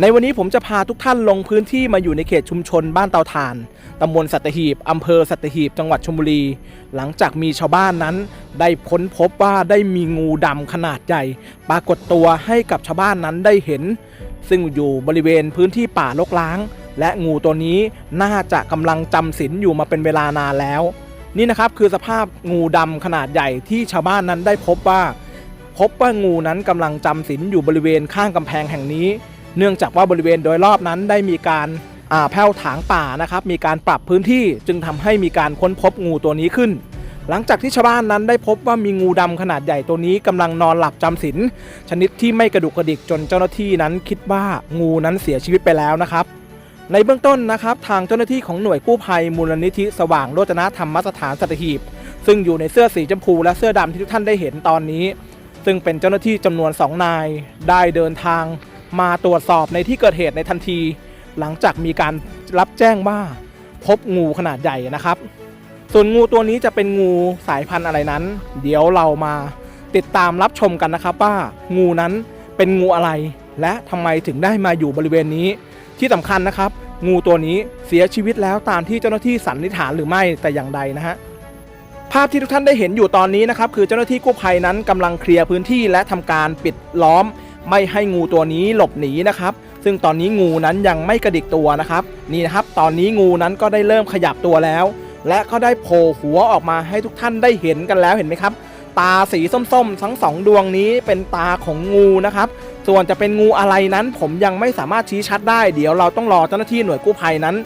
ในวันนี้ผมจะพาทุกท่านลงพื้นที่มาอยู่ในเขตชุมชนบ้านเตาถ่าน ตำบลสัตหีบ อำเภอสัตหีบ จังหวัดชลบุรี หลังจากมีชาวบ้านนั้น ได้ค้นพบว่าได้มีงูดำขนาดใหญ่ ปรากฏตัวให้กับชาวบ้านนั้นได้เห็น ซึ่งอยู่บริเวณพื้นที่ป่ารกร้าง และงูตัวนี้น่าจะกำลังจำศีลอยู่มาเป็นเวลานานแล้ว นี่นะครับคือสภาพงูดำขนาดใหญ่ที่ชาวบ้านนั้นได้พบว่า พบว่างูนั้นกำลังจำศีลอยู่บริเวณข้างกำแพงแห่งนี้ เนื่องจากว่าบริเวณโดยรอบนั้นได้มีการแผ้วถางป่านะครับมีการปรับพื้นที่จึงทำให้มีการค้นพบงูตัวนี้ขึ้น หลังจากที่ชาวบ้านนั้นได้พบว่ามีงูดำขนาดใหญ่ตัวนี้กำลังนอนหลับจำศีลชนิดที่ไม่กระดุกกระดิกจนเจ้าหน้าที่นั้นคิดว่างูนั้นเสียชีวิตไปแล้วนะครับ ในเบื้องต้นนะครับทางเจ้าหน้าที่ของหน่วยกู้ภัยมูลนิธิสว่างโรจนธรรมสถานสัตหีบซึ่งอยู่ในเสื้อสีชมพูและเสื้อดำที่ทุกท่านได้เห็นตอนนี้ ซึ่งเป็นเจ้าหน้าที่จำนวน 2 นาย ได้เดินทาง มาตรวจสอบในที่เกิดเหตุในทันที หลังจากมีการรับแจ้งว่าพบงูขนาดใหญ่นะครับ ส่วนงูตัวนี้จะเป็นงูสายพันธุ์อะไรนั้น เดี๋ยวเรามาติดตามรับชมกันนะครับว่างูนั้นเป็นงูอะไร และทำไมถึงได้มาอยู่บริเวณนี้ ที่สำคัญนะครับ งูตัวนี้เสียชีวิตแล้วตามที่เจ้าหน้าที่สันนิษฐานหรือไม่แต่อย่างใดนะฮะภาพที่ทุกท่านได้เห็นอยู่ตอนนี้นะครับคือเจ้าหน้าที่กู้ภัยนั้นกำลังเคลียร์พื้นที่และทำการปิดล้อม ไม่ให้งูตัวนี้หลบหนีนะครับ ซึ่งตอนนี้งูนั้นยังไม่กระดิกตัวนะครับ นี่นะครับ ตอนนี้งูนั้นก็ได้เริ่มขยับตัวแล้ว และก็ได้โผล่หัวออกมาให้ทุกท่านได้เห็นกันแล้วเห็นไหมครับ ตาสีส้มๆ ทั้งสองดวงนี้เป็นตาของงูนะครับ ส่วนจะเป็นงูอะไรนั้นผมยังไม่สามารถชี้ชัดได้ เดี๋ยวเราต้องรอเจ้าหน้าที่หน่วยกู้ภัยนั้น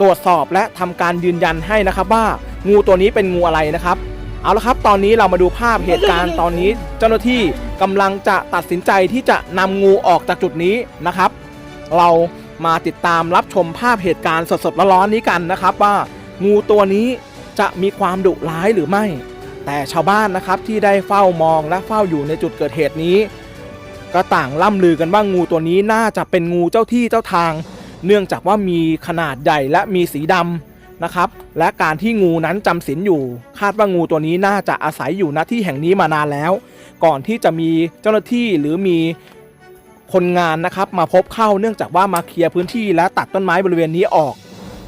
ตรวจสอบและทำการยืนยันให้นะครับว่างูตัวนี้เป็นงูอะไรนะครับ เอาละครับ ตอนนี้เรามาดูภาพเหตุการณ์ตอนนี้ เจ้าหน้าที่กำลังจะตัดสินใจที่จะนำงูออกจากจุดนี้นะครับ เรามาติดตามรับชมภาพเหตุการณ์สดๆร้อนๆนี้กันนะครับว่างูตัวนี้จะมีความดุร้ายหรือไม่ แต่ชาวบ้านนะครับที่ได้เฝ้ามองและเฝ้าอยู่ในจุดเกิดเหตุนี้ ก็ต่างล่ำลือกันว่างูตัวนี้น่าจะเป็นงูเจ้าที่เจ้าทาง เนื่องจากว่ามีขนาดใหญ่และมีสีดำ นะครับ และการที่งูนั้นจำศีลอยู่ คาดว่างูตัวนี้น่าจะอาศัยอยู่ณที่แห่งนี้มานานแล้ว ก่อนที่จะมีเจ้าหน้าที่หรือมีคนงานนะครับ มาพบเข้าเนื่องจากว่ามาเคลียร์พื้นที่และตัดต้นไม้บริเวณนี้ออก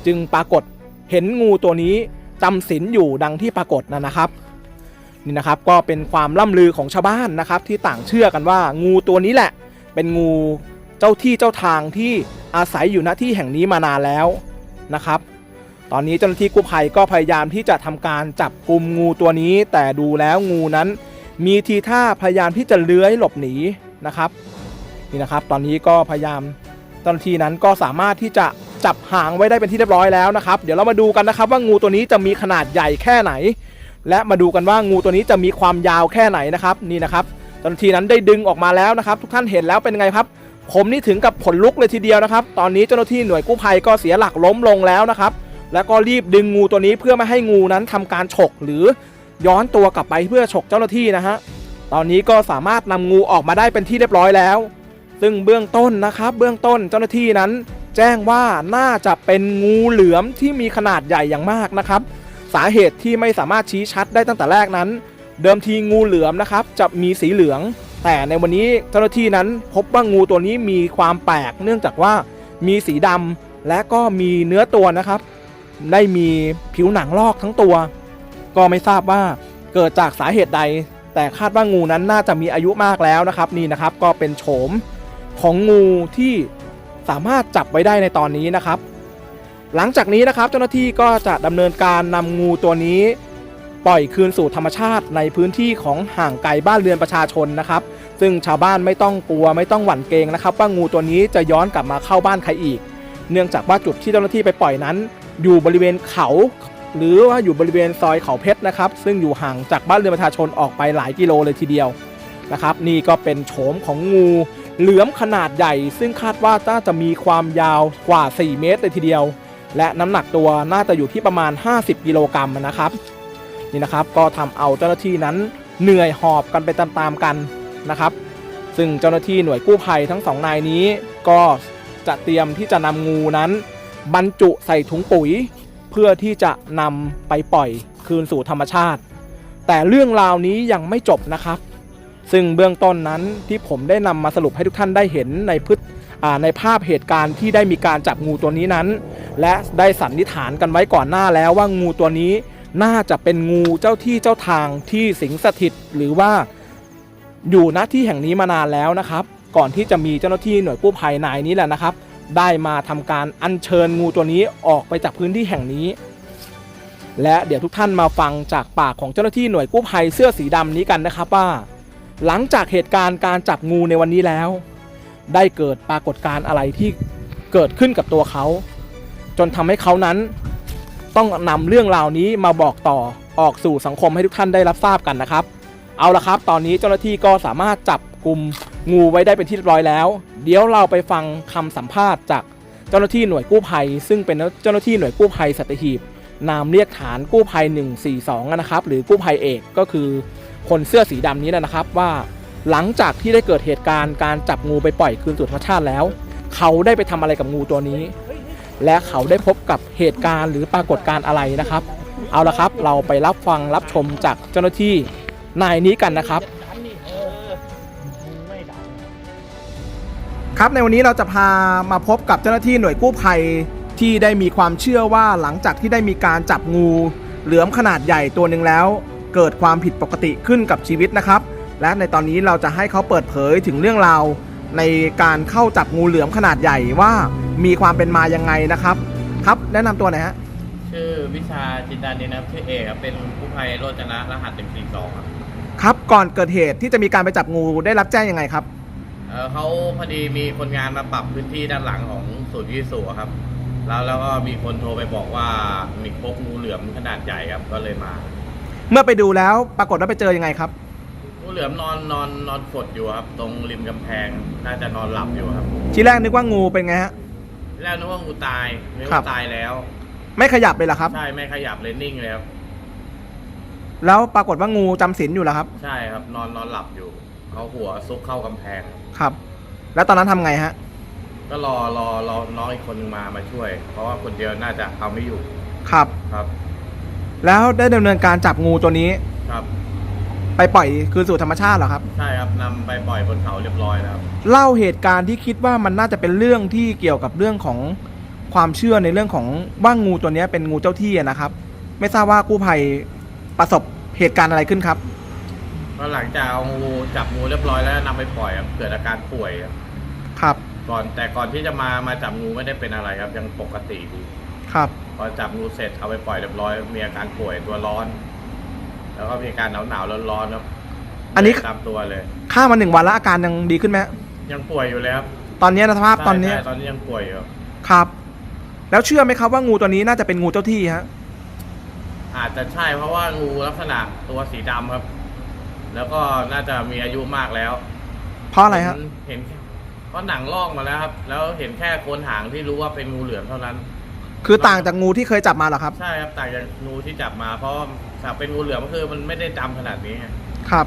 จึงปรากฏเห็นงูตัวนี้จำศีลอยู่ดังที่ปรากฏนะนะครับนี่นะครับก็เป็นความล่ำลือของชาวบ้านนะครับ ที่ต่างเชื่อกันว่างูตัวนี้แหละ เป็นงูเจ้าที่เจ้าทางที่อาศัยอยู่ณที่แห่งนี้มานานแล้วนะครับ ตอนนี้เจ้าหน้าที่กู้ภัยก็พยายามที่จะทำการจับกลุ่มงูตัวนี้ แต่ดูแล้วงูนั้น มีทีท่าพยายามที่จะเลื้อยหลบหนีนะครับนี่นะครับ ตอนนี้ก็พยายามเจ้าหน้าที่นั้นก็สามารถที่จะจับหางไว้ได้เป็นที่เรียบร้อยแล้วนะครับ เดี๋ยวเรามาดูกันนะครับว่างูตัวนี้จะมีขนาดใหญ่แค่ไหน และมาดูกันว่างูตัวนี้จะมีความยาวแค่ไหนนะครับนี่นะครับเจ้าหน้าที่นั้นได้ดึงออกมาแล้วนะครับ ทุกท่านเห็นแล้วเป็นไงครับผมนี่ถึงกับขนลุกเลยทีเดียวนะครับ ตอนนี้เจ้าหน้าที่หน่วยกู้ภัยก็เสียหลักล้มลงแล้วนะครับ แล้วก็รีบดึงงูตัวนี้เพื่อไม่ให้งูนั้นทำการฉกหรือย้อนตัวกลับไปเพื่อฉกเจ้าหน้าที่นะฮะ ตอนนี้ก็สามารถนำงูออกมาได้เป็นที่เรียบร้อยแล้ว ซึ่งเบื้องต้นนะครับ เบื้องต้นเจ้าหน้าที่นั้น แจ้งว่าน่าจะเป็นงูเหลือมที่มีขนาดใหญ่อย่างมากนะครับ สาเหตุที่ไม่สามารถชี้ชัดได้ตั้งแต่แรกนั้น เดิมทีงูเหลือมนะครับจะมีสีเหลือง แต่ในวันนี้เจ้าหน้าที่นั้น พบว่างูตัวนี้มีความแปลก เนื่องจากว่ามีสีดำและก็มีเนื้อตัวนะครับ ได้มีผิวหนังลอกทั้งตัว ก็ไม่ทราบว่าเกิดจากสาเหตุใด แต่คาดว่างูนั้นน่าจะมีอายุมากแล้วนะครับนี่นะครับก็เป็นโฉมของงูที่สามารถจับไว้ได้ในตอนนี้นะครับ หลังจากนี้นะครับเจ้าหน้าที่ก็จะดำเนินการนำงูตัวนี้ ปล่อยคืนสู่ธรรมชาติในพื้นที่ของห่างไกลบ้านเรือนประชาชนนะครับ ซึ่งชาวบ้านไม่ต้องกลัวไม่ต้องหวั่นเกรงนะครับ ว่างูตัวนี้จะย้อนกลับมาเข้าบ้านใครอีก เนื่องจากว่าจุดที่เจ้าหน้าที่ไปปล่อยนั้น อยู่บริเวณเขา หรือว่าอยู่บริเวณซอยเขาเพชรนะครับ ซึ่งอยู่ห่างจากบ้านเรือนประชาชนออกไปหลายกิโลเลยทีเดียวนะครับ นี่ก็เป็นโฉมของงูเหลือมขนาดใหญ่ ซึ่งคาดว่าน่าจะมีความยาวกว่า 4 เมตรเลยทีเดียว และน้ำหนักตัวน่าจะอยู่ที่ประมาณ 50 กิโลกรัมนะครับนี่นะครับก็ทำเอาเจ้าหน้าที่นั้นเหนื่อยหอบกันไปตามๆกันนะครับ ซึ่งเจ้าหน้าที่หน่วยกู้ภัยทั้งสองนายนี้ ก็จะเตรียมที่จะนำงูนั้น บรรจุใส่ถุงปุ๋ย เพื่อที่จะนำไปปล่อยคืนสู่ธรรมชาติ แต่เรื่องราวนี้ยังไม่จบนะครับ ซึ่งเบื้องต้นนั้นที่ผมได้นำมาสรุปให้ทุกท่านได้เห็นในพฤติในภาพเหตุการณ์ที่ได้มีการจับงูตัวนี้นั้น และได้สันนิษฐานกันไว้ก่อนหน้าแล้วว่างูตัวนี้น่าจะเป็นงูเจ้าที่เจ้าทางที่สิงสถิต หรือว่าอยู่ณที่แห่งนี้มานานแล้วนะครับ ก่อนที่จะมีเจ้าหน้าที่หน่วยกู้ภัยนายนี้แหละนะครับ ได้มาทำการอัญเชิญงูตัวนี้ออกไปจากพื้นที่แห่งนี้ และเดี๋ยวทุกท่านมาฟังจากปากของเจ้าหน้าที่หน่วยกู้ภัยเสื้อสีดำนี้กันนะครับว่า หลังจากเหตุการณ์การจับงูในวันนี้แล้ว ได้เกิดปรากฏการณ์อะไรที่เกิดขึ้นกับตัวเขา จนทำให้เขานั้น ต้องนำเรื่องราวนี้มาบอกต่อออกสู่สังคมให้ทุกท่านได้รับทราบกันนะครับ เอาละครับ ตอนนี้เจ้าหน้าที่ก็สามารถจับกลุ่ม งูไว้ได้เป็นที่เรียบร้อยแล้ว เดี๋ยวเราไปฟังคำสัมภาษณ์จากเจ้าหน้าที่หน่วยกู้ภัย ซึ่งเป็นเจ้าหน้าที่หน่วยกู้ภัยสัตหีบ นามเรียกฐานกู้ภัย 142 นะครับ หรือกู้ภัยเอกก็คือคนเสื้อสีดำนี้นะครับว่า หลังจากที่ได้เกิดเหตุการณ์การจับงูไปปล่อยคืนสู่ธรรมชาติแล้ว เขาได้ไปทำอะไรกับงูตัวนี้ และเขาได้พบกับเหตุการณ์หรือปรากฏการณ์อะไรนะครับ เอาละครับ เราไปรับฟังรับชมจากเจ้าหน้าที่นายนี้กันนะครับ ครับในวันนี้เราจะพามาพบกับเจ้าหน้าที่หน่วยกู้ภัยที่ได้มีความเชื่อว่าหลังจากที่ได้มีการจับงู เหลือมขนาดใหญ่ตัวหนึ่งแล้ว เกิดความผิดปกติขึ้นกับชีวิตนะครับ และในตอนนี้เราจะให้เขาเปิดเผยถึงเรื่องราวในการเข้าจับงูเหลือมขนาดใหญ่ว่ามีความเป็นมายังไงนะครับ ครับแนะนำตัวหน่อยฮะชื่อวิชาจินดานินนะครับชื่อเอกครับเป็นผู้ภัยโรจนะรหัสหนึ่งสี่สองครับครับก่อนเกิดเหตุที่จะมีการไปจับงูได้รับแจ้งยังไงครับ เอ่อเขาพอดีมีคนงานมาปรับพื้นที่ด้านหลังของศูนย์วิสุอะครับ แล้วแล้วก็มีคนโทรไปบอกว่ามีพบงูเหลือมขนาดใหญ่ครับ ก็เลยมาเมื่อไปดูแล้วปรากฏว่าไปเจอยังไงครับ งูเหลือมนอนนอนนอนกดอยู่ครับ ตรงริมกำแพงน่าจะนอนหลับอยู่ครับทีแรกนึกว่างูเป็นไงฮะแรกนึกว่างูตายนึกครัว่าบตายแล้วไม่ขยับเลยเหรอครับ ใช่ไม่ขยับเลยนิ่งเลยครับแล้วปรากฏว่างูจำศีลอยู่เหรอครับ ใช่ครับ นอนนอนหลับอยู่ เอาหัวซุกเข้ากำแพง ครับ แล้วตอนนั้นทำไงฮะ ก็รอรอรอน้องอีกคนนึงมามาช่วย เพราะว่าคนเดียวน่าจะเอาไม่อยู่ครับ ครับ แล้วได้ดำเนินการจับงูตัวนี้ ครับ ไปปล่อยคืนสู่ธรรมชาติเหรอครับ ใช่ครับนำไปปล่อยบนเขาเรียบร้อยแล้วครับ เล่าเหตุการณ์ที่คิดว่ามันน่าจะเป็นเรื่องที่เกี่ยวกับเรื่องของความเชื่อในเรื่องของว่างูตัวเนี้ยเป็นงูเจ้าที่อะนะครับ ไม่ทราบว่ากู้ภัยประสบเหตุการณ์อะไรขึ้นครับ ก็หลังจากเอางูจับงูเรียบร้อยแล้วนำไปปล่อยครับเกิดอาการป่วยครับครับ ก่อนแต่ก่อนที่จะมามาจับงูไม่ได้เป็นอะไรครับ ยังปกติดีครับ พอจับงูเสร็จเอาไปปล่อยเรียบร้อย มีอาการป่วยตัวร้อน แล้วก็มีอาการหนาวหนาวๆร้อนๆครับอันนี้ตามตัวเลยข้ามมาหนึ่งวันแล้วอาการยังดีขึ้นไหมฮะยังป่วยอยู่เลยครับตอนนี้นะสภาพตอนนี้ใช่ใช่ตอนนี้ยังป่วยอยู่ครับครับ แล้วเชื่อไหมครับว่างูตัวนี้น่าจะเป็นงูเจ้าที่ฮะอาจจะใช่เพราะว่างูลักษณะตัวสีดำครับ แล้วก็น่าจะมีอายุมากแล้วเพราะอะไรฮะเห็นเห็นเพราะหนังลอกมาแล้วครับ แล้วเห็นแค่โคนหางที่รู้ว่าเป็นงูเหลือมเท่านั้น คือต่างจากงูที่เคยจับมาเหรอครับ ใช่ครับต่างจากงูที่จับมา เพราะถ้าเป็นงูเหลือมก็คือมันไม่ได้ดำขนาดนี้ไงครับ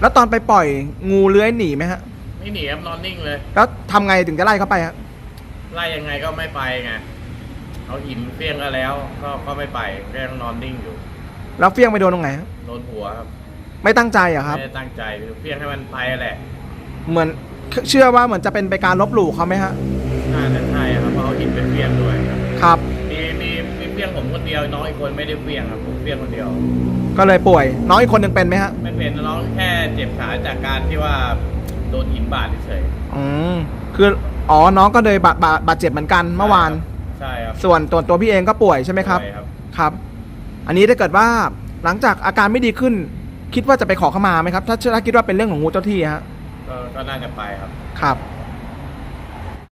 แล้วตอนไปปล่อยงูเลื้อยหนีไหมฮะ ไม่หนีครับนอนนิ่งเลย แล้วทำไงถึงจะไล่เข้าไปฮะไล่ยังไงก็ไม่ไปไงเอาหินเฟี้ยงก็แล้ว ก็ก็ไม่ไปก็ยังนอนนิ่งอยู่ แล้วเฟี้ยงไปโดนตรงไหนฮะโดนหัวครับ ไม่ตั้งใจเหรอะครับ ไม่ได้ตั้งใจคือเฟี้ยงให้มันไปแหละเหมือนเชื่อว่าเหมือนจะเป็นไปการลบหลู่เขาไหมฮะ น่าจะใช่ครับเพราะเอาหินไปเฟี้ยงด้วย ครับ มีมีมีเฟี้ยงผมคนเดียวน้องอีกคนไม่ได้เฟี้ยงครับผมเฟี้ยงคนเดียว ก็เลยป่วย น้องอีกคนหนึ่งเป็นไหมฮะ ไม่เป็นน้องแค่เจ็บขาจากการที่ว่าโดนหินบาดเฉยอืม คือ อ๋อ น้องก็เลยบาดบาดบาดเจ็บเหมือนกันๆเมื่อวาน ใช่ครับส่วนตัวตัวพี่เองก็ป่วยใช่ไหมครับ ใช่ครับ ครับ อันนี้ถ้าเกิดว่าหลังจากอาการไม่ดีขึ้น คิดว่าจะไปขอเข้ามาไหมครับ ถ้าถ้าคิดว่าเป็นเรื่องของงูเจ้าที่ฮะก็ก็น่าจะไปครับ ครับ